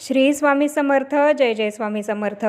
श्री स्वामी समर्थ जय जय स्वामी समर्थ.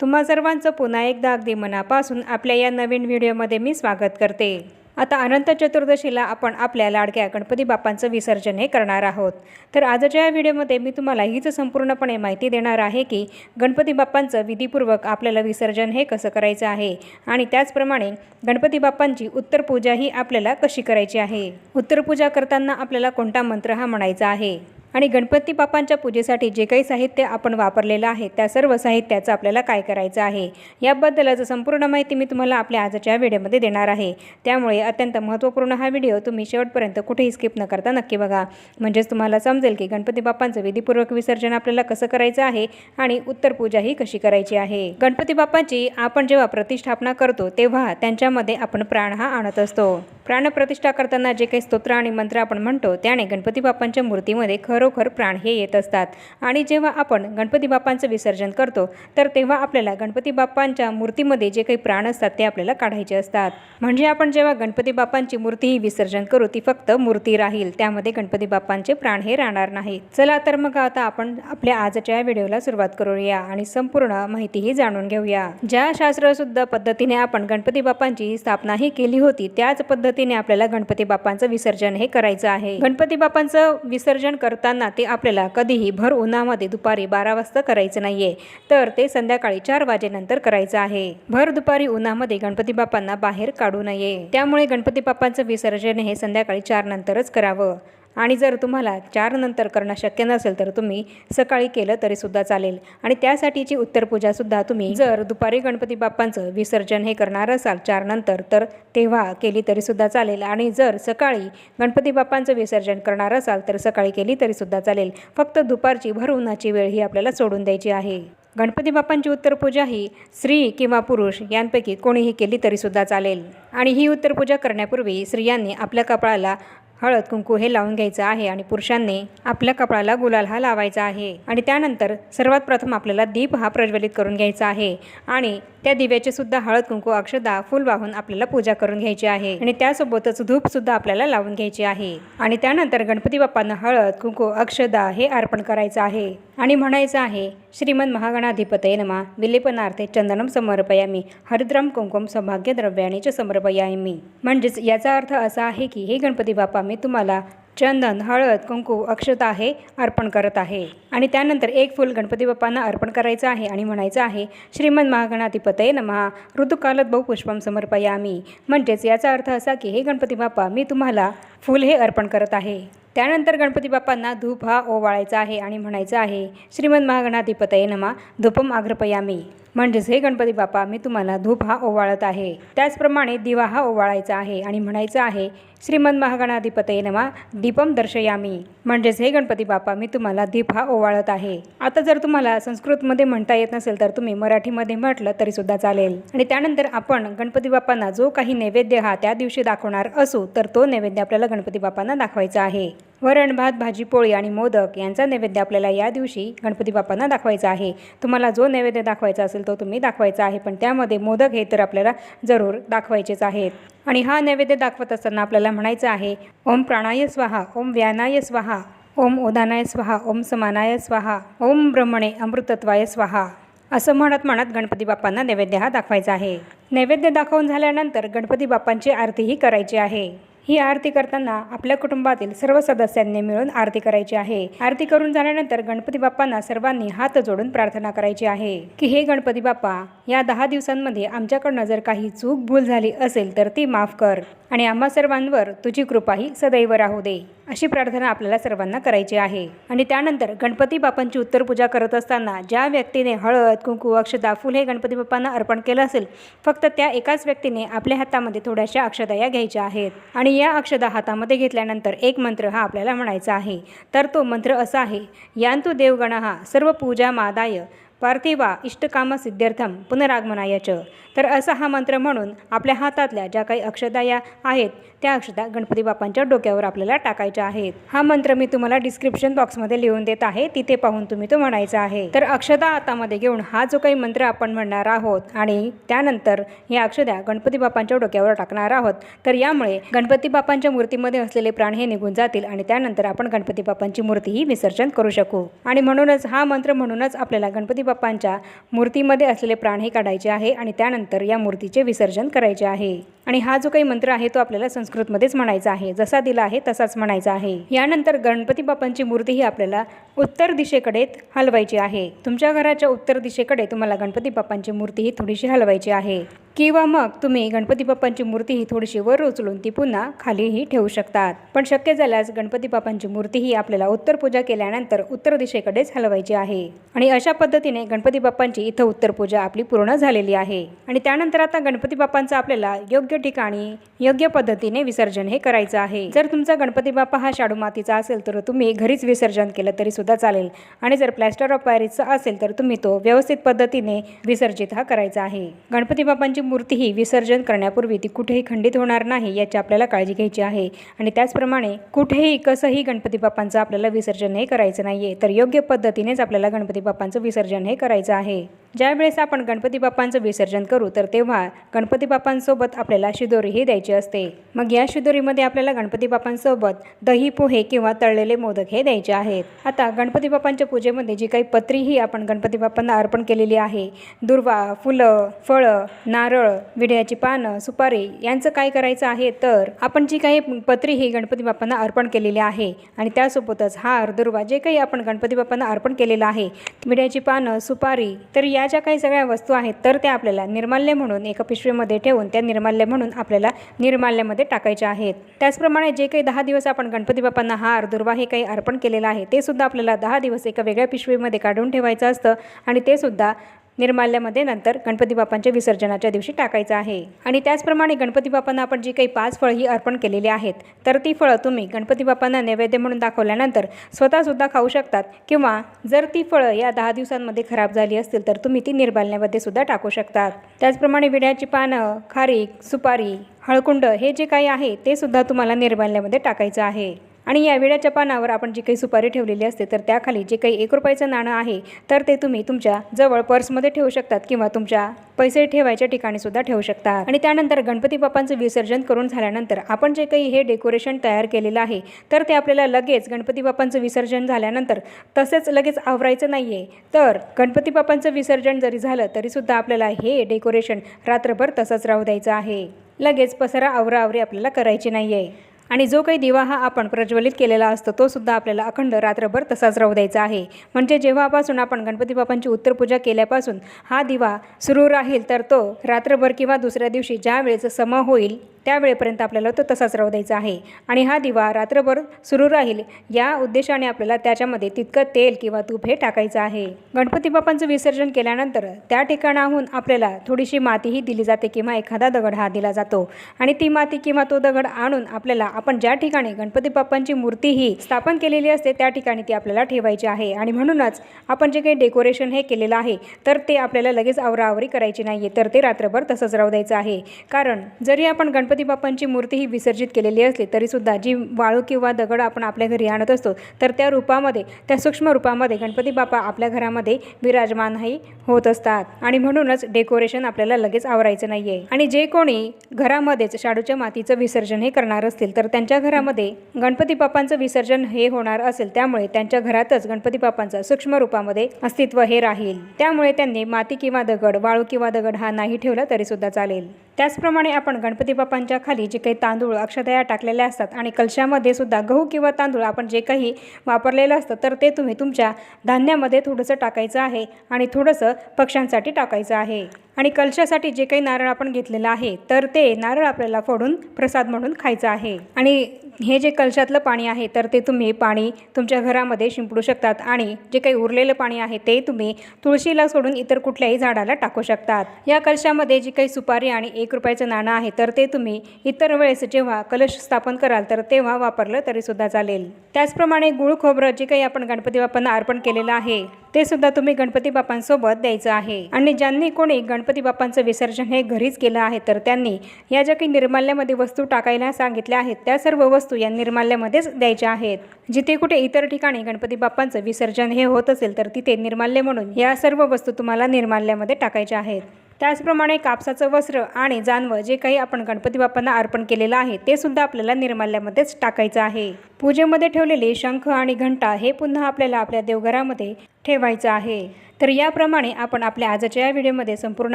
तुम्हा सर्वांचं पुन्हा एकदा अगदी मनापासून आपल्या या नवीन व्हिडिओमध्ये मी स्वागत करते. आता अनंत चतुर्दशीला आपण आपल्या लाडक्या गणपती बाप्पांचं विसर्जन हे करणार आहोत. तर आजच्या या व्हिडिओमध्ये मी तुम्हाला हीच संपूर्णपणे माहिती देणार आहे की गणपती बाप्पांचं विधीपूर्वक आपल्याला विसर्जन हे कसं करायचं आहे आणि त्याचप्रमाणे गणपती बाप्पांची उत्तर पूजा ही आपल्याला कशी करायची आहे? उत्तर पूजा करताना आपल्याला कोणता मंत्र हा म्हणायचा आहे? आणि गणपती बाप्पांच्या पूजेसाठी जे काही साहित्य आपण वापरलेलं आहे त्या सर्व साहित्याचं आपल्याला काय करायचं आहे याबद्दलच संपूर्ण माहिती मी तुम्हाला आपल्या आजच्या व्हिडिओमध्ये देणार आहे. त्यामुळे अत्यंत महत्त्वपूर्ण हा व्हिडिओ तुम्ही शेवटपर्यंत कुठेही स्किप न करता नक्की बघा. म्हणजेच तुम्हाला समजेल की गणपती बाप्पांचं विधीपूर्वक विसर्जन आपल्याला कसं करायचं आहे आणि उत्तर पूजा ही कशी करायची आहे? गणपती बाप्पांची आपण जेव्हा प्रतिष्ठापना करतो तेव्हा त्यांच्यामध्ये आपण प्राण हा आणत असतो. प्राणप्रतिष्ठा करताना जे काही स्तोत्र आणि मंत्र आपण म्हणतो त्याने गणपती बाप्पांच्या मूर्तीमध्ये खरोखर प्राण हे येत असतात. आणि जेव्हा आपण गणपती बाप्पांचं विसर्जन करतो तर तेव्हा आपल्याला गणपती बाप्पांच्या मूर्तीमध्ये जे काही प्राण असतात ते आपल्याला काढायचे असतात. म्हणजे आपण जेव्हा गणपती बाप्पांची मूर्तीही विसर्जन करू ती फक्त मूर्ती राहील. त्यामध्ये गणपती बाप्पांचे प्राण हे राहणार नाही चला तर मग आता आपण आपल्या आजच्या व्हिडिओला सुरुवात करूया आणि संपूर्ण माहितीही जाणून घेऊया. ज्या शास्त्रशुद्ध पद्धतीने आपण गणपती बाप्पांची स्थापनाही केली होती त्याच पद्धतीने आपल्याला गणपती बाप्पांचं विसर्जन हे करायचं आहे. गणपती बाप्पांचं विसर्जन करता करताना ते आपल्याला कधीही भर उन्हामध्ये दुपारी बारा वाजता करायचं नाहीये. तर ते संध्याकाळी चार वाजेनंतर करायचं आहे. भर दुपारी उन्हामध्ये गणपती बाप्पांना बाहेर काढू नये. त्यामुळे गणपती बाप्पांचं विसर्जन हे संध्याकाळी चार नंतरच करावं. आणि जर तुम्हाला चार नंतर करणं शक्य नसेल तर तुम्ही सकाळी केलं तरी सुद्धा चालेल. आणि त्यासाठीची उत्तर पूजा सुद्धा तुम्ही जर दुपारी गणपती बाप्पांचं विसर्जन हे करणार असाल चार नंतर तर तेव्हा केली तरी सुद्धा चालेल. आणि जर सकाळी गणपती बाप्पांचं विसर्जन करणार असाल तर सकाळी केली तरी सुद्धा चालेल. फक्त दुपारची भर उन्हाची वेळ ही आपल्याला सोडून द्यायची आहे. गणपती बाप्पांची उत्तरपूजा ही स्त्री किंवा पुरुष यांपैकी कोणीही केली तरीसुद्धा चालेल. आणि ही उत्तरपूजा करण्यापूर्वी स्त्रियांनी आपल्या कपाळाला हळद कुंकू हे लावून घ्यायचं आहे आणि पुरुषांनी आपल्या कपाळाला गुलाल हा लावायचा आहे. आणि त्यानंतर सर्वात प्रथम आपल्याला दीप हा प्रज्वलित करून घ्यायचा आहे. आणि त्या दिव्याचे सुद्धा हळद कुंकू अक्षदा फुल वाहून आपल्याला पूजा करून घ्यायची आहे. आणि त्यासोबतच धूप सुद्धा आपल्याला लावून घ्यायची आहे. आणि त्यानंतर गणपती बाप्पांना हळद कुंकू अक्षदा हे अर्पण करायचं आहे. आणि म्हणायचं आहे श्रीमंत महागणाधिपतय नमा. विलेपनार्थे चंदनम समर्पयामी हरिद्रम कुंकुम सौभाग्य द्रव्याणीचे समर्पयामी. म्हणजेच याचा अर्थ असा आहे की हे गणपती बाप्पा मी तुम्हाला चंदन हळद कुंकू अक्षता हे अर्पण करत आहे. आणि त्यानंतर एक फूल गणपती बाप्पांना अर्पण करायचं आहे आणि म्हणायचं आहे श्रीमंत महागणाधिपतये नमहा ऋतुकालत बहुपुष्पम समर्पयामी. म्हणजेच याचा अर्थ असा की हे गणपती बाप्पा मी तुम्हाला फूल हे अर्पण करत आहे. त्यानंतर गणपती बाप्पांना धूप हा ओवाळायचा आहे आणि म्हणायचं आहे श्रीमंत महागणाधिपतये नमा. धूपम आग्रपयामी. म्हणजेच हे गणपती बाप्पा मी तुम्हाला धूप हा ओवाळत आहे. त्याचप्रमाणे दिवा हा ओवाळायचा आहे आणि म्हणायचं आहे श्रीमन महागणाधिपतये नमा दीपम दर्शयामी. म्हणजेच हे गणपती बाप्पा मी तुम्हाला दीप हा ओवाळत आहे. आता जर तुम्हाला संस्कृतमध्ये म्हणता येत नसेल तर तुम्ही मराठीमध्ये म्हटलं तरी सुद्धा चालेल. आणि त्यानंतर आपण गणपती बाप्पांना जो काही नैवेद्य हा त्या दिवशी दाखवणार असू तर तो नैवेद्य आपल्याला गणपती बाप्पांना दाखवायचा आहे. वरण भात भाजी पोळी आणि मोदक यांचा नैवेद्य आपल्याला या दिवशी गणपती बाप्पांना दाखवायचा आहे. तुम्हाला जो नैवेद्य दाखवायचा असेल तो तुम्ही दाखवायचा आहे पण त्यामध्ये मोदक हे तर आपल्याला जरूर दाखवायचेच आहेत. आणि हा नैवेद्य दाखवत असताना आपल्याला म्हणायचं आहे ओम प्राणाय स्वाहा ओम व्यानाय स्वाहा ओम उदानाय स्वाहा ओम समानाय स्वाहा ओम ब्रह्मणे अमृतत्वाय स्वाहा. असं म्हणत म्हणत गणपती बाप्पांना नैवेद्य हा दाखवायचा आहे. नैवेद्य दाखवून झाल्यानंतर गणपती बाप्पांची आरतीही करायची आहे. ही आरती करताना आपल्या कुटुंबातील सर्व सदस्यांनी मिळून आरती करायची आहे. आरती करून झाल्यानंतर गणपती बाप्पांना सर्वांनी हात जोडून प्रार्थना करायची आहे. की हे गणपती बाप्पा या दहा दिवसांमध्ये आमच्याकडनं जर काही चूक भूल झाली असेल तर ती माफ कर आणि आम्हा सर्वांवर तुझी कृपाही सदैव राहू दे. अशी प्रार्थना आपल्याला सर्वांना करायची आहे. आणि त्यानंतर गणपती बाप्पांची उत्तर पूजा करत असताना ज्या व्यक्तीने हळद कुंकू अक्षदा फुल हे गणपती बाप्पांना अर्पण केलं असेल फक्त त्या एकाच व्यक्तीने आपल्या हातामध्ये थोड्याशा अक्षदया घ्यायच्या आहेत. आणि या अक्षदा हातामध्ये घेतल्यानंतर एक मंत्र हा आपल्याला म्हणायचा आहे. तर तो मंत्र असा आहे यांतु देवगण हा सर्व पूजा मादाय पार्थिवा इष्टकाम सिद्ध्यर्थम पुनरागमनाय च. तर असा हा मंत्र म्हणून आपल्या हातातल्या ज्या काही अक्षता या आहेत त्या अक्षता गणपती बाप्पांच्या डोक्यावर आपल्याला टाकायच्या आहेत. हा मंत्र मी तुम्हाला डिस्क्रिप्शन बॉक्समध्ये लिहून देत आहे तिथे पाहून तुम्ही तो म्हणायचा आहे. तर अक्षता हातामध्ये घेऊन हा जो काही मंत्र आपण म्हणणार आहोत आणि त्यानंतर या अक्षदा गणपती बाप्पांच्या डोक्यावर टाकणार आहोत तर यामुळे गणपती बाप्पांच्या मूर्तीमध्ये असलेले प्राण हे निघून जातील आणि त्यानंतर आपण गणपती बाप्पांची मूर्तीही विसर्जन करू शकू. आणि म्हणूनच हा मंत्र म्हणूनच आपल्याला गणपती बाप्पांच्या मूर्तीमध्ये असलेले प्राण हे काढायचे आहे आणि त्यानंतर या मूर्तीचे विसर्जन करायचे आहे. आणि हा जो काही मंत्र आहे तो आपल्याला संस्कृतमध्येच म्हणायचा आहे. जसा दिला आहे तसाच म्हणायचा आहे. यानंतर गणपती बाप्पांची मूर्ती ही आपल्याला उत्तर दिशेकडे हलवायची आहे. तुमच्या घराच्या उत्तर दिशेकडे तुम्हाला गणपती बाप्पांची मूर्ती ही थोडीशी हलवायची आहे. किंवा मग तुम्ही गणपती बाप्पांची मूर्ती ही थोडीशी वर उचलून ती पुन्हा खालीही ठेवू शकतात. पण शक्य झाल्यास गणपती बाप्पांची मूर्ती ही आपल्याला उत्तर पूजा केल्यानंतर उत्तर दिशेकडेच हलवायची आहे. आणि अशा पद्धतीने गणपती बाप्पांची इथं उत्तर पूजा आपली पूर्ण झालेली आहे. आणि त्यानंतर आता गणपती बाप्पांचं आपल्याला योग्य ठिकाणी योग्य पद्धतीने विसर्जन हे करायचं आहे. जर तुमचा गणपती बाप्पा हा शाडू मातीचा असेल तर तुम्ही घरीच विसर्जन केलं तरी सुद्धा चालेल. आणि जर प्लॅस्टर ऑफ पॅरिसचा असेल तर तुम्ही तो व्यवस्थित पद्धतीने विसर्जित हा करायचा आहे. गणपती बाप्पांची मूर्ती ही विसर्जन करण्यापूर्वी ती कुठेही खंडित होणार नाही याची आपल्याला काळजी घ्यायची आहे. आणि त्याचप्रमाणे कुठेही कसंही गणपती बाप्पांचं आपल्याला विसर्जन हे करायचं नाही आहे तर योग्य पद्धतीनेच आपल्याला गणपती बाप्पांचं विसर्जन हे करायचं आहे. ज्यावेळेस आपण गणपती बाप्पांचं विसर्जन करू तर तेव्हा गणपती बाप्पांसोबत आपल्याला शिदोरीही द्यायची असते. मग या शिदोरीमध्ये आपल्याला गणपती बाप्पांसोबत दही पोहे किंवा तळलेले मोदक हे द्यायचे आहेत. आता गणपती बाप्पांच्या पूजेमध्ये जी काही पत्रीही आपण गणपती बाप्पांना अर्पण केलेली आहे दुर्वा फुलं फळं नारळ विड्याची पानं सुपारी यांचं काय करायचं आहे तर आपण जी काही पत्री ही गणपती बाप्पांना अर्पण केलेली आहे आणि त्यासोबतच हार दुर्वा जे काही आपण गणपती बाप्पांना अर्पण केलेलं आहे विड्याची पानं सुपारी तर या ज्या काही सगळ्या वस्तू आहेत तर त्या आपल्याला निर्माल्य म्हणून एका पिशवीमध्ये ठेवून त्या निर्माल्य म्हणून आपल्याला निर्माल्यामध्ये टाकायच्या आहेत. त्याचप्रमाणे जे काही दहा दिवस आपण गणपती बाप्पांना हार दुर्वा हे काही अर्पण केलेलं आहे ते सुद्धा आपल्याला दहा दिवस एका वेगळ्या पिशवीमध्ये काढून ठेवायचं असतं आणि ते सुद्धा निर्माल्यामध्ये नंतर गणपती बाप्पांच्या विसर्जनाच्या दिवशी टाकायचं आहे. आणि त्याचप्रमाणे गणपती बाप्पांना आपण जी काही पाच फळं ही अर्पण केलेली आहेत तर ती फळं तुम्ही गणपती बाप्पांना नैवेद्य म्हणून दाखवल्यानंतर स्वतःसुद्धा खाऊ शकतात किंवा जर ती फळं या दहा दिवसांमध्ये खराब झाली असतील तर तुम्ही ती निर्माल्यामध्ये सुद्धा टाकू शकतात. त्याचप्रमाणे विड्याची पानं खारीक सुपारी हळकुंड हे जे काही आहे ते सुद्धा तुम्हाला निर्माल्यामध्ये टाकायचं आहे. आणि या विड्याच्या पानावर आपण जी काही सुपारी ठेवलेली असते तर त्याखाली जे काही एक रुपयाचं नाणं आहे तर ते तुम्ही तुमच्या जवळ पर्समध्ये ठेवू शकतात किंवा तुमच्या पैसे ठेवायच्या ठिकाणी सुद्धा ठेवू शकतात. आणि त्यानंतर गणपती बाप्पांचं विसर्जन करून झाल्यानंतर आपण जे काही हे डेकोरेशन तयार केलेलं आहे तर ते आपल्याला लगेच गणपती बाप्पांचं विसर्जन झाल्यानंतर तसेच लगेच आवरायचं नाही आहे तर गणपती बाप्पांचं विसर्जन जरी झालं तरीसुद्धा आपल्याला हे डेकोरेशन रात्रभर तसंच राहू द्यायचं आहे. लगेच पसरा आवराआवरी आपल्याला करायची नाही आहे आणि जो काही दिवा हा आपण प्रज्वलित केलेला असतो तो सुद्धा आपल्याला अखंड रात्रभर तसाच राहू द्यायचा आहे. म्हणजे जेव्हापासून आपण गणपती बाप्पांची उत्तरपूजा केल्यापासून हा दिवा सुरू राहील तर तो रात्रभर किंवा दुसऱ्या दिवशी ज्या वेळेचं सम होईल त्यावेळेपर्यंत आपल्याला तो तसाच राहू द्यायचा आहे. आणि हा दिवा रात्रभर सुरू राहील या उद्देशाने आपल्याला त्याच्यामध्ये तितकं तेल किंवा तूप हे टाकायचं आहे. गणपती बाप्पांचं विसर्जन केल्यानंतर त्या ठिकाणाहून आपल्याला थोडीशी मातीही दिली जाते किंवा एखादा दगड हा दिला जातो. आणि ती माती किंवा तो दगड आणून आपल्याला आपण ज्या ठिकाणी गणपती बाप्पांची मूर्ती ही स्थापन केलेली असते त्या ठिकाणी ती आपल्याला ठेवायची आहे. आणि म्हणूनच आपण जे काही डेकोरेशन हे केलेलं आहे तर ते आपल्याला लगेच आवराआवरी करायची नाही आहे तर ते रात्रभर तसंच राहू द्यायचं आहे. कारण जरी आपण गणपती बाप्पांची मूर्ती ही विसर्जित केलेली असली तरीसुद्धा जी वाळू किंवा दगड आपण आपल्या घरी आणत असतो तर त्या रूपामध्ये त्या सूक्ष्म रूपामध्ये गणपती बाप्पा आपल्या घरामध्ये विराजमानही होत असतात. आणि म्हणूनच डेकोरेशन आपल्याला लगेच आवरायचं नाही आहे आणि जे कोणी घरामध्येच शाडूच्या मातीचं विसर्जन हे करणार असतील तर त्यांच्या घरामध्ये गणपती बाप्पांचं विसर्जन हे होणार असेल त्यामुळे त्यांच्या घरातच गणपती बाप्पांचं सूक्ष्म रूपामध्ये अस्तित्व हे राहील. त्यामुळे त्यांनी माती किंवा दगड वाळू किंवा दगड हा नाही ठेवला तरी सुद्धा चालेल. त्याचप्रमाणे आपण गणपती बाप्पांच्या खाली जे काही तांदूळ अक्षतया टाकलेल्या असतात आणि कलशामध्ये सुद्धा गहू किंवा तांदूळ आपण जे काही वापरलेलं असतं तर ते तुम्ही तुमच्या धान्यामध्ये थोडंसं टाकायचं आहे आणि थोडंसं पक्ष्यांसाठी टाकायचं आहे. आणि कलशासाठी जे काही नारळ आपण घेतलेलं आहे तर ते नारळ आपल्याला फोडून प्रसाद म्हणून खायचं आहे. आणि हे जे कलशातलं पाणी आहे तर ते तुम्ही पाणी तुमच्या घरामध्ये शिंपडू शकतात आणि जे काही उरलेलं पाणी आहे ते तुम्ही तुळशीला सोडून इतर कुठल्याही झाडाला टाकू शकतात. या कलशामध्ये जी काही सुपारी आणि एक रुपयाचं नाणं आहे तर ते तुम्ही इतर वेळेस जेव्हा कलश स्थापन कराल तर तेव्हा वापरलं तरीसुद्धा चालेल. त्याचप्रमाणे गुळ खोबरं जे काही आपण गणपती बाप्पांना अर्पण केलेलं आहे ते सुद्धा तुम्ही गणपती बाप्पांसोबत द्यायचं आहे. आणि ज्यांनी कोणी गणपती बाप्पांचं विसर्जन हे घरीच केलं आहे तर त्यांनी या ज्या काही निर्माल्यामध्ये वस्तू टाकायला सांगितल्या आहेत त्या सर्व वस्तू या निर्माल्यामध्येच द्यायच्या आहेत. जिथे कुठे इतर ठिकाणी गणपती बाप्पांचं विसर्जन हे होत असेल तर तिथे निर्माल्य म्हणून या सर्व वस्तू तुम्हाला निर्माल्यामध्ये टाकायच्या आहेत. त्याचप्रमाणे कापसाचं वस्त्र आणि जानवं जे काही आपण गणपती बाप्पांना अर्पण केलेलं आहे ते सुद्धा आपल्याला निर्माल्यामध्येच टाकायचं आहे. पूजेमध्ये ठेवलेले शंख आणि घंटा हे पुन्हा आपल्याला आपल्या देवघरामध्ये ठेवायचं आहे. तर याप्रमाणे आपण आपल्या आजच्या या व्हिडिओमध्ये संपूर्ण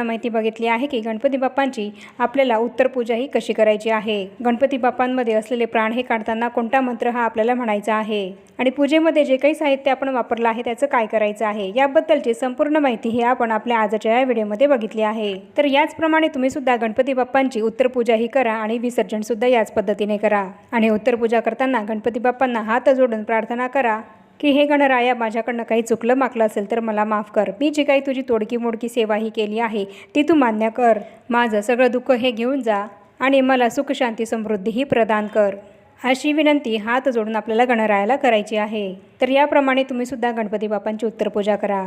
माहिती बघितली आहे की गणपती बाप्पांची आपल्याला उत्तर पूजा ही कशी करायची आहे? गणपती बाप्पांमध्ये असलेले प्राण हे काढताना कोणता मंत्र हा आपल्याला म्हणायचा आहे? आणि पूजेमध्ये जे काही साहित्य आपण वापरलं आहे त्याचं काय करायचं आहे? याबद्दलची संपूर्ण माहिती ही आपण आपल्या आजच्या या व्हिडिओमध्ये बघितली आहे. तर याचप्रमाणे तुम्ही सुद्धा गणपती बाप्पांची उत्तर पूजा ही करा आणि विसर्जन सुद्धा याच पद्धतीने करा. आणि उत्तर पूजा करताना गणपती बाप्पांना हात जोडून प्रार्थना करा. की हे गणराया माझ्याकडनं काही चुकलं मागलं असेल तर मला माफ कर. मी जी काही तुझी तोडकी मोडकी सेवा ही केली आहे ती तू मान्य कर. माझं सगळं दुःख हे घेऊन जा आणि मला सुखशांती समृद्धीही प्रदान कर. अशी विनंती हात जोडून आपल्याला गणरायाला करायची आहे. तर याप्रमाणे तुम्ही सुद्धा गणपती बाप्पांची उत्तरपूजा करा.